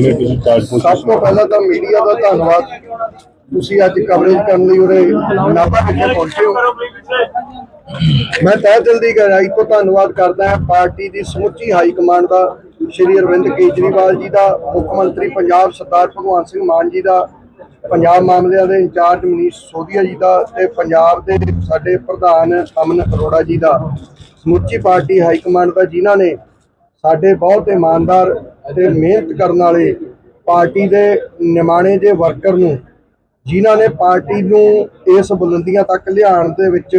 ਨੇ ਤੁਸੀਂ ਤਾਜਪੁਰ ਸਭ ਤੋਂ ਪਹਿਲਾਂ ਤਾਂ ਮੀਡੀਆ ਦਾ ਧੰਨਵਾਦ। ਤੁਸੀਂ ਅੱਜ ਕਵਰੇਜ ਕਰਨ ਲਈ ਉਰੇ ਨਾਭਾ ਵਿਖੇ ਪਹੁੰਚੇ ਹੋ। ਮੈਂ ਤਹਿ ਦਿਲ ਦੀ ਗਹਿਰਾਈ ਤੋਂ ਧੰਨਵਾਦ ਕਰਦਾ ਹਾਂ ਪਾਰਟੀ ਦੀ ਸਮੁੱਚੀ ਹਾਈ ਕਮਾਂਡ ਦਾ, ਸ਼੍ਰੀ ਅਰਵਿੰਦ ਕੇਜਰੀਵਾਲ ਜੀ ਦਾ, ਮੁੱਖ ਮੰਤਰੀ ਪੰਜਾਬ ਸਰਦਾਰ ਭਗਵੰਤ ਸਿੰਘ ਮਾਨ ਜੀ ਦਾ, ਪੰਜਾਬ ਮਾਮਲਿਆਂ ਦੇ ਇੰਚਾਰਜ ਮਨੀਸ਼ ਸੋਧੀਆ ਜੀ ਦਾ ਤੇ ਪੰਜਾਬ ਦੇ ਸਾਡੇ ਪ੍ਰਧਾਨ ਅਮਨ ਅਰੋੜਾ ਜੀ ਦਾ। ਸਮੁੱਚੀ ਪਾਰਟੀ ਹਾਈ ਕਮਾਂਡ ਦਾ ਜਿਨ੍ਹਾਂ ਨੇ ਸਾਡੇ ਬਹੁਤ ਇਮਾਨਦਾਰ ਤੇ ਮਿਹਨਤ ਕਰਨ ਵਾਲੇ ਪਾਰਟੀ ਦੇ ਨਿਮਾਣੇ ਜੇ ਵਰਕਰ ਨੂੰ, ਜਿਨ੍ਹਾਂ ਨੇ ਪਾਰਟੀ ਨੂੰ ਇਸ ਬੁਲੰਦੀਆਂ ਤੱਕ ਲਿਆਉਣ ਦੇ ਵਿੱਚ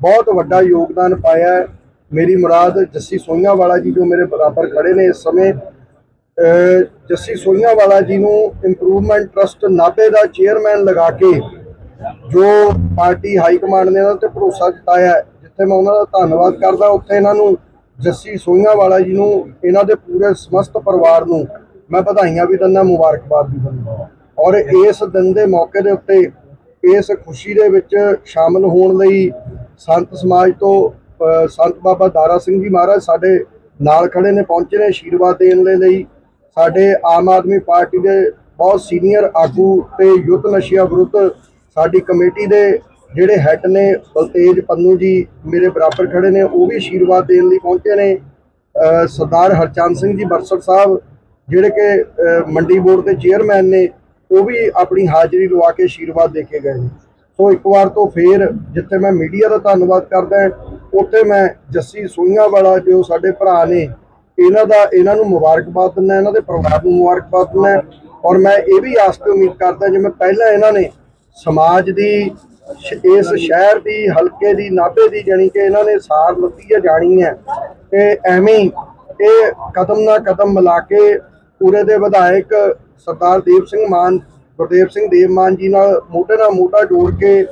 ਬਹੁਤ ਵੱਡਾ ਯੋਗਦਾਨ ਪਾਇਆ ਹੈ। ਮੇਰੀ ਮੁਰਾਦ ਜੱਸੀ ਸੋਈਆਂ ਵਾਲਾ ਜੀ ਜੋ ਮੇਰੇ ਬਰਾਬਰ ਖੜੇ ਨੇ ਇਸ ਸਮੇਂ। ਜੱਸੀ ਸੋਈਆਂ ਵਾਲਾ ਜੀ ਨੂੰ ਇੰਪਰੂਵਮੈਂਟ ਟਰਸਟ ਨਾਭੇ ਦਾ ਚੇਅਰਮੈਨ ਲਗਾ ਕੇ ਜੋ ਪਾਰਟੀ ਹਾਈ ਕਮਾਂਡ ਨੇ ਉਹਨਾਂ ਤੇ ਭਰੋਸਾ ਜਤਾਇਆ ਜਿੱਥੇ ਮੈਂ ਉਹਨਾਂ ਦਾ ਧੰਨਵਾਦ ਕਰਦਾ, ਉੱਥੇ ਇਹਨਾਂ ਨੂੰ ਜੱਸੀ ਸੋਈਆਂ ਵਾਲਾ ਜੀ ਨੂੰ, ਇਹਨਾਂ ਦੇ ਪੂਰੇ ਸਮਸਤ ਪਰਿਵਾਰ ਨੂੰ ਮੈਂ ਵਧਾਈਆਂ ਵੀ ਦਿੰਦਾ, ਮੁਬਾਰਕਬਾਦ ਵੀ ਦਿੰਦਾ। ਔਰ ਇਸ ਦਿਨ ਦੇ ਮੌਕੇ ਦੇ ਉੱਤੇ ਇਸ ਖੁਸ਼ੀ ਦੇ ਵਿੱਚ ਸ਼ਾਮਲ ਹੋਣ ਲਈ ਸੰਤ ਸਮਾਜ ਤੋਂ ਸੰਤ ਬਾਬਾ ਦਾਰਾ ਸਿੰਘ ਜੀ ਮਹਾਰਾਜ ਸਾਡੇ ਨਾਲ ਖੜੇ ਨੇ, ਪਹੁੰਚੇ ਨੇ ਆਸ਼ੀਰਵਾਦ ਦੇਣ ਦੇ ਲਈ। ਸਾਡੇ ਆਮ ਆਦਮੀ ਪਾਰਟੀ ਦੇ ਬਹੁਤ ਸੀਨੀਅਰ ਆਗੂ ਤੇ ਯੁੱਧ ਨਸ਼ਿਆਂ ਵਿਰੁੱਧ ਸਾਡੀ ਕਮੇਟੀ ਦੇ ਜਿਹੜੇ ਹੈੱਡ ਨੇ ਬਲਤੇਜ ਪੰਨੂ ਜੀ ਮੇਰੇ ਬਰਾਬਰ ਖੜੇ ਨੇ, ਉਹ ਵੀ ਆਸ਼ੀਰਵਾਦ ਦੇਣ ਲਈ ਪਹੁੰਚੇ ਨੇ। ਸਰਦਾਰ ਹਰਚੰਦ ਸਿੰਘ ਜੀ ਬਰਸੜ ਸਾਹਿਬ, ਜਿਹੜੇ ਕਿ ਮੰਡੀ ਬੋਰਡ ਦੇ ਚੇਅਰਮੈਨ ਨੇ, ਉਹ ਵੀ ਆਪਣੀ ਹਾਜ਼ਰੀ ਲਵਾ ਕੇ ਆਸ਼ੀਰਵਾਦ ਦੇ ਕੇ ਗਏ ਨੇ। ਸੋ ਇੱਕ ਵਾਰ ਤੋਂ ਫੇਰ ਜਿੱਥੇ ਮੈਂ ਮੀਡੀਆ ਦਾ ਧੰਨਵਾਦ ਕਰਦਾ ਉੱਥੇ ਮੈਂ ਜੱਸੀ ਸੋਈਆਂ ਵਾਲਾ ਜੋ ਸਾਡੇ ਭਰਾ ਨੇ, ਇਹਨਾਂ ਦਾ, ਇਹਨਾਂ ਨੂੰ ਮੁਬਾਰਕਬਾਦ ਦਿੰਦਾ ਇਹਨਾਂ ਦੇ ਪਰਿਵਾਰ ਨੂੰ ਮੁਬਾਰਕਬਾਦ ਦਿੰਦਾ ਔਰ ਮੈਂ ਇਹ ਵੀ ਆਸ ਤੇ ਉਮੀਦ ਕਰਦਾ ਜਿਵੇਂ ਪਹਿਲਾਂ ਇਹਨਾਂ ਨੇ ਸਮਾਜ ਦੀ ਇਸ ਸ਼ਹਿਰ ਦੀ, ਹਲਕੇ ਦੀ, ਨਾਭੇ ਦੀ ਜਾਣੀ ਕਿ ਇਹਨਾਂ ਨੇ ਸਾਰ ਲੱਤੀ ਹੈ, ਜਾਣੀ ਹੈ। ਤੇ ਐਵੇਂ ਇਹ ਕਦਮ ਨਾ ਕਦਮ ਮਿਲਾ ਕੇ ਪੂਰੇ ਦੇ ਵਿਧਾਇਕ ਸਰਦਾਰ ਦੇਵ ਸਿੰਘ ਮਾਨ, ਗੁਰਦੇਵ ਸਿੰਘ ਦੇਵ ਮਾਨ ਜੀ ਨਾਲ ਮੋਢੇ ਨਾਲ ਮੋਢਾ ਜੋੜ ਕੇ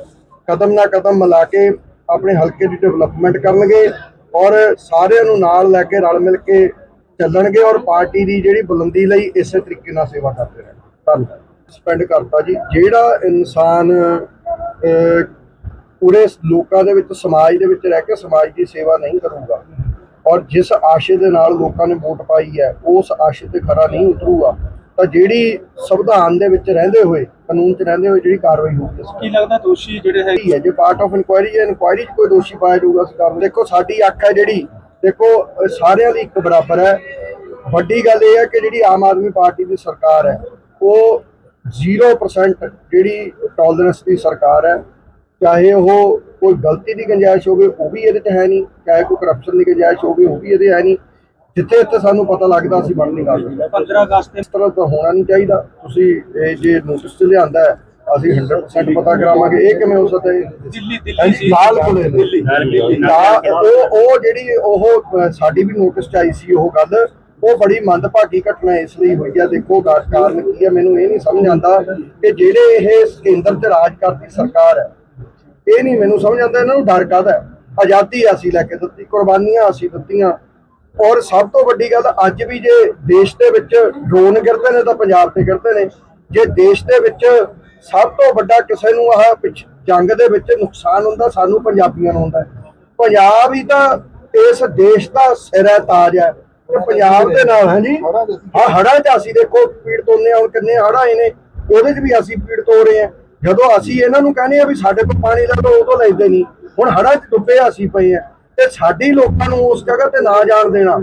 ਕਦਮ ਨਾ ਕਦਮ ਮਿਲਾ ਕੇ ਆਪਣੇ ਹਲਕੇ ਦੀ ਡਿਵੈਲਪਮੈਂਟ ਕਰਨਗੇ ਔਰ ਸਾਰਿਆਂ ਨੂੰ ਨਾਲ ਲੈ ਕੇ ਰਲ ਮਿਲ ਕੇ ਚੱਲਣਗੇ ਔਰ ਪਾਰਟੀ ਦੀ ਜਿਹੜੀ ਬੁਲੰਦੀ ਲਈ ਇਸੇ ਤਰੀਕੇ ਨਾਲ ਸੇਵਾ ਕਰਦੇ ਰਹਿਣ ਧੰਨਵਾਦ। ਸਪੈਂਡ ਕਰਤਾ ਜੀ। ਜਿਹੜਾ ਇਨਸਾਨ ਪੂਰੇ ਲੋਕਾਂ ਦੇ ਵਿੱਚ ਸਮਾਜ ਦੇ ਵਿੱਚ ਰਹਿ ਕੇ ਸਮਾਜ ਦੀ ਸੇਵਾ ਨਹੀਂ ਕਰੂਗਾ। ਔਰ ਜਿਸ ਆਸ਼ੇ ਦੇ ਨਾਲ ਲੋਕਾਂ ਨੇ ਵੋਟ ਪਾਈ ਹੈ ਉਸ ਆਸ਼ੇ ਤੇ ਖਰਾ ਨਹੀਂ ਉਤਰੂਗਾ। ਤਾਂ ਜਿਹੜੀ ਸੰਵਿਧਾਨ ਦੇ ਵਿੱਚ ਰਹਿੰਦੇ ਹੋਏ ਕਾਨੂੰਨ 'ਚ ਰਹਿੰਦੇ ਹੋਏ ਜਿਹੜੀ ਕਾਰਵਾਈ ਹੋਊਗੀ ਕੀ ਲੱਗਦਾ ਦੋਸ਼ੀ ਜਿਹੜੇ ਹੈ ਹੈਗੀ ਹੈ ਜੇ ਪਾਰਟ ਆਫ ਇਨਕੁਆਇਰੀ ਹੈ ਇਨਕੁਆਇਰੀ 'ਚ ਕੋਈ ਦੋਸ਼ੀ ਪਾਇਆ ਜਾਊਗਾ ਸਰਕਾਰ ਨੂੰ ਦੇਖੋ ਸਾਡੀ ਅੱਖ ਹੈ ਜਿਹੜੀ ਦੇਖੋ ਸਾਰਿਆਂ ਦੀ ਇੱਕ ਬਰਾਬਰ ਹੈ। ਵੱਡੀ ਗੱਲ ਇਹ ਹੈ ਕਿ ਜਿਹੜੀ ਆਮ ਆਦਮੀ ਪਾਰਟੀ ਦੀ ਸਰਕਾਰ ਹੈ ਉਹ 0% ਜਿਹੜੀ ਟੋਲਰੈਂਸ ਦੀ ਸਰਕਾਰ ਹੈ ਚਾਹੇ ਉਹ ਕੋਈ ਗਲਤੀ ਦੀ ਗੁੰਜਾਇਸ਼ ਹੋਵੇ ਉਹ ਵੀ ਇਹਦੇ 'ਚ ਹੈ ਨਹੀਂ। ਚਾਹੇ ਕੋਈ ਕਰਪਸ਼ਨ ਦੀ ਗੁੰਜਾਇਸ਼ ਹੋਵੇ ਉਹ ਵੀ ਇਹਦੇ ਹੈ ਨਹੀਂ। ਜਿੱਥੇ ਇੱਥੇ ਸਾਨੂੰ ਪਤਾ ਲੱਗਦਾ ਅਸੀਂ ਬਣ ਨਹੀਂ ਕਰਦੇ 15 ਅਗਸਤ ਇਸ ਤਰ੍ਹਾਂ ਤਾਂ ਹੋਣਾ ਨਹੀਂ ਚਾਹੀਦਾ। ਤੁਸੀਂ ਇਹ ਜੇ ਨੋਟਿਸ ਤੇ ਲਿਆਂਦਾ ਹੈ, ਅਸੀਂ 100% ਪਤਾ ਕਰਾਵਾਂਗੇ। ਇਹ ਕਿਵੇਂ ਹੋ ਸਕਦਾ ਹੈ? ਦਿੱਲੀ ਦਿੱਲੀ ਲਾਲ ਕੋਲੇ ਦਿੱਲੀ ਉਹ ਉਹ ਜਿਹੜੀ ਉਹ ਸਾਡੀ ਵੀ ਨੋਟਿਸ ਚ ਆਈ ਸੀ ਉਹ ਗੱਲ ਉਹ ਬੜੀ ਮੰਦਭਾਗੀ ਘਟਨਾ ਇਸ ਲਈ ਹੋਈ ਆ। ਦੇਖੋ ਕਾਰਨ ਕੀ ਹੈ ਮੈਨੂੰ ਇਹ ਨਹੀਂ ਸਮਝ ਆਉਂਦਾ ਕਿ ਜਿਹੜੇ ਇਹ ਕੇਂਦਰ ਚ ਰਾਜ ਕਰਦੀ ਸਰਕਾਰ ਹੈ, ਇਹ ਨਹੀਂ ਮੈਨੂੰ ਸਮਝ ਆਉਂਦਾ ਇਹਨਾਂ ਨੂੰ ਡਰ ਕਾਹਦਾ ਆਜ਼ਾਦੀ ਅਸੀਂ ਲੈ ਕੇ ਦਿੱਤੀ, ਕੁਰਬਾਨੀਆਂ ਅਸੀਂ ਦਿੱਤੀਆਂ। ਔਰ ਸਭ ਤੋਂ ਵੱਡੀ ਗੱਲ, ਅੱਜ ਵੀ ਜੇ ਦੇਸ਼ ਦੇ ਵਿੱਚ ਡਰੋਨ ਗਿਰਦੇ ਨੇ ਤਾਂ ਪੰਜਾਬ ਤੇ ਗਿਰਦੇ ਨੇ। ਜੇ ਦੇਸ਼ ਦੇ ਵਿੱਚ ਸਭ ਤੋਂ ਵੱਡਾ ਕਿਸੇ ਨੂੰ ਆਹ ਜੰਗ ਦੇ ਵਿੱਚ ਨੁਕਸਾਨ ਹੁੰਦਾ, ਸਾਨੂੰ ਪੰਜਾਬੀਆਂ ਨੂੰ ਹੁੰਦਾ ਪੰਜਾਬ ਹੀ ਤਾਂ ਇਸ ਦੇਸ਼ ਦਾ ਸਿਰ ਹੈ, ਤਾਜ ਹੈ। ਪੰਜਾਬ ਦੇ ਨਾਲ ਹਾਂਜੀ ਹਾਂ ਹੜਾਂ 'ਚ ਅਸੀਂ ਦੇਖੋ ਪੀੜ ਤੋਨੇ ਹੁਣ ਕਿੰਨੇ ਹੜ੍ਹ ਆਏ ਨੇ। ਉਹਦੇ 'ਚ ਵੀ ਅਸੀਂ ਪੀੜ ਤੋ ਰਹੇ ਹਾਂ। ਜਦੋਂ ਅਸੀਂ ਇਹਨਾਂ ਨੂੰ ਕਹਿੰਦੇ ਆ ਵੀ ਸਾਡੇ ਕੋਲ ਪਾਣੀ ਲੈ ਲਓ ਉਦੋਂ ਲੈਂਦੇ ਨਹੀਂ। ਹੁਣ ਹੜ੍ਹਾਂ 'ਚ ਡੁੱਬੇ ਅਸੀਂ ਪਏ ਆ ਤੇ ਸਾਡੀ ਲੋਕਾਂ ਨੂੰ ਉਸ ਜਗ੍ਹਾ ਤੇ ਨਾ ਜਾਣ ਦੇਣਾ।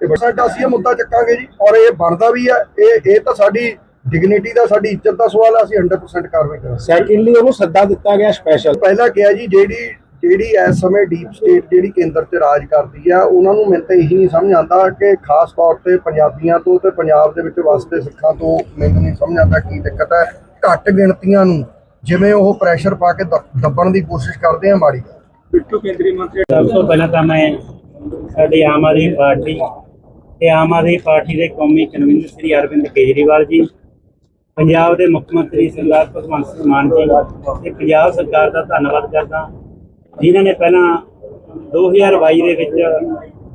ਤੇ ਬਸ ਸਾਡਾ ਅਸੀਂ ਇਹ ਮੁੱਦਾ ਚੱਕਾਂਗੇ ਜੀ। ਔਰ ਇਹ ਬਣਦਾ ਵੀ ਹੈ ਇਹ ਇਹ ਤਾਂ ਸਾਡੀ ਡਿਗਨਿਟੀ ਦਾ ਸਾਡੀ ਇੱਜ਼ਤ ਦਾ ਸਵਾਲ ਹੈ ਅਸੀਂ 100% ਕਾਰਵਾਈ ਕਰਾਂਗੇ। ਸੈਕੰਡਲੀ ਉਹਨੂੰ ਸੱਦਾ ਦਿੱਤਾ ਗਿਆ ਸਪੈਸ਼ਲ ਪਹਿਲਾਂ ਕਿਹਾ ਜੀ ਜਿਹੜੀ ਜਿਹੜੀ ਇਸ ਸਮੇਂ ਡੀਪ ਸਟੇਟ ਜਿਹੜੀ ਕੇਂਦਰ ਤੇ ਰਾਜ ਕਰਦੀ ਆ ਉਹਨਾਂ ਨੂੰ ਮੈਨੂੰ ਤਾਂ ਇਹੀ ਨਹੀਂ ਸਮਝ ਆਉਂਦਾ ਕਿ ਖਾਸ ਤੌਰ ਤੇ ਪੰਜਾਬੀਆਂ ਤੋਂ ਤੇ ਪੰਜਾਬ ਦੇ ਵਿੱਚ ਵਸਦੇ ਸਿੱਖਾਂ ਤੋਂ ਮੈਨੂੰ ਨਹੀਂ ਸਮਝ ਆਉਂਦਾ ਕੀ ਦਿੱਕਤ ਹੈ ਘੱਟ ਗਿਣਤੀਆਂ ਨੂੰ ਜਿਵੇਂ ਉਹ ਪ੍ਰੈਸ਼ਰ ਪਾ ਕੇ ਦੱਬ- ਦੱਬਣ ਦੀ ਕੋਸ਼ਿਸ਼ ਕਰਦੇ ਆ ਮਾੜੀ ਗੱਲ। ਬਿੱਟੂ ਕੇਂਦਰੀ ਮੰਤਰੀ ਸਭ ਤੋਂ ਪਹਿਲਾਂ ਤਾਂ ਮੈਂ ਸਾਡੀ ਆਮ ਆਦਮੀ ਪਾਰਟੀ ਤੇ ਆਮ ਆਦਮੀ ਪਾਰਟੀ ਦੇ ਕੌਮੀ ਕਨਵੀਨਰ ਸ੍ਰੀ ਅਰਵਿੰਦ ਕੇਜਰੀਵਾਲ ਜੀ ਪੰਜਾਬ ਦੇ ਮੁੱਖ ਮੰਤਰੀ ਸਰਦਾਰ ਭਗਵੰਤ ਸਿੰਘ ਮਾਨ ਜੀ ਤੇ ਪੰਜਾਬ ਸਰਕਾਰ ਦਾ ਧੰਨਵਾਦ ਕਰਦਾ ਜਿਨ੍ਹਾਂ ਨੇ ਪਹਿਲਾਂ 2022 ਦੇ ਵਿੱਚ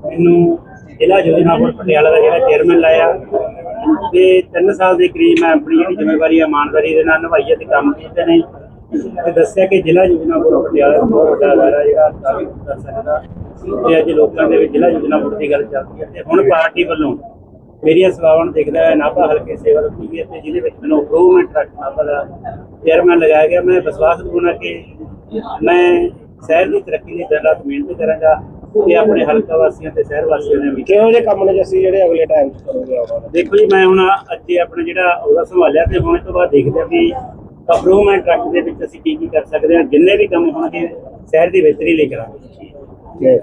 ਮੈਨੂੰ ਜ਼ਿਲ੍ਹਾ ਯੋਜਨਾਪੁਰ ਪਟਿਆਲਾ ਦਾ ਜਿਹੜਾ ਚੇਅਰਮੈਨ ਲਾਇਆ ਤੇ 3 ਸਾਲ ਦੇ ਕਰੀਬ ਮੈਂ ਆਪਣੀ ਜਿਹੜੀ ਜ਼ਿੰਮੇਵਾਰੀ ਇਮਾਨਦਾਰੀ ਦੇ ਨਾਲ ਨਿਭਾਈ ਹੈ ਤੇ ਕੰਮ ਕੀਤੇ ਨੇ। ਤੇ ਦੱਸਿਆ ਕਿ ਜ਼ਿਲ੍ਹਾ ਯੋਜਨਾਪੁਰ ਪਟਿਆਲਾ ਦਾ ਬਹੁਤ ਵੱਡਾ ਅਦਾਰਾ ਜਿਹੜਾ ਸਾਬਿਤ ਕਰ ਸਕਦਾ। ਤੇ ਅੱਜ ਲੋਕਾਂ ਦੇ ਵਿੱਚ ਜ਼ਿਲ੍ਹਾ ਯੋਜਨਾਪੁਰ ਦੀ ਗੱਲ ਚੱਲਦੀ ਹੈ ਤੇ ਹੁਣ ਪਾਰਟੀ ਵੱਲੋਂ ਮੇਰੀਆਂ ਸੇਵਾਵਾਂ ਦੇਖਦਾ ਹੈ ਨਾਭਾ ਹਲਕੇ ਸੇਵਾ ਦਿੱਤੀ ਹੈ ਤੇ ਜਿਹਦੇ ਵਿੱਚ ਮੈਨੂੰ ਇੰਪਰੂਵਮੈਂਟ ਟਰੱਕ ਨਾਭਾ ਦਾ ਚੇਅਰਮੈਨ ਲਗਾਇਆ ਗਿਆ। ਮੈਂ ਵਿਸ਼ਵਾਸ ਦਿਵਾਉਣਾ ਕਿ ਮੈਂ ਸ਼ਹਿਰ ਦੀ ਤਰੱਕੀ ਲਈ ਦਿਨ ਰਾਤ ਮਿਹਨਤ ਕਰਾਂਗਾ ਤੇ ਆਪਣੇ ਹਲਕਾ ਵਾਸੀਆਂ ਤੇ ਸ਼ਹਿਰ ਵਾਸੀਆਂ ਨੇ ਵੀ ਕਿਹੋ ਜਿਹੇ ਕੰਮ ਨੇ ਜੱਸੀ ਜਿਹੜੇ ਅਗਲੇ ਟਾਈਮ 'ਚ ਕਰੋਗੇ ਦੇਖੋ ਜੀ ਮੈਂ ਹੁਣ ਅੱਜ ਆਪਣਾ ਜਿਹੜਾ ਉਹਦਾ ਸੰਭਾਲਿਆ ਤੇ ਹੁਣ ਤੋਂ ਬਾਅਦ ਦੇਖਦੇ ਹਾਂ ਵੀ ਇੰਪਰੂਵਮੈਂਟ ਟਰੱਕ ਦੇ ਵਿੱਚ ਅਸੀਂ ਕੀ ਕੀ ਕਰ ਸਕਦੇ ਹਾਂ ਜਿੰਨੇ ਵੀ ਕੰਮ ਹੋਣਗੇ ਸ਼ਹਿਰ ਦੀ ਬਿਹਤਰੀ ਲਈ ਕਰਾਂਗੇ। ਜੀ।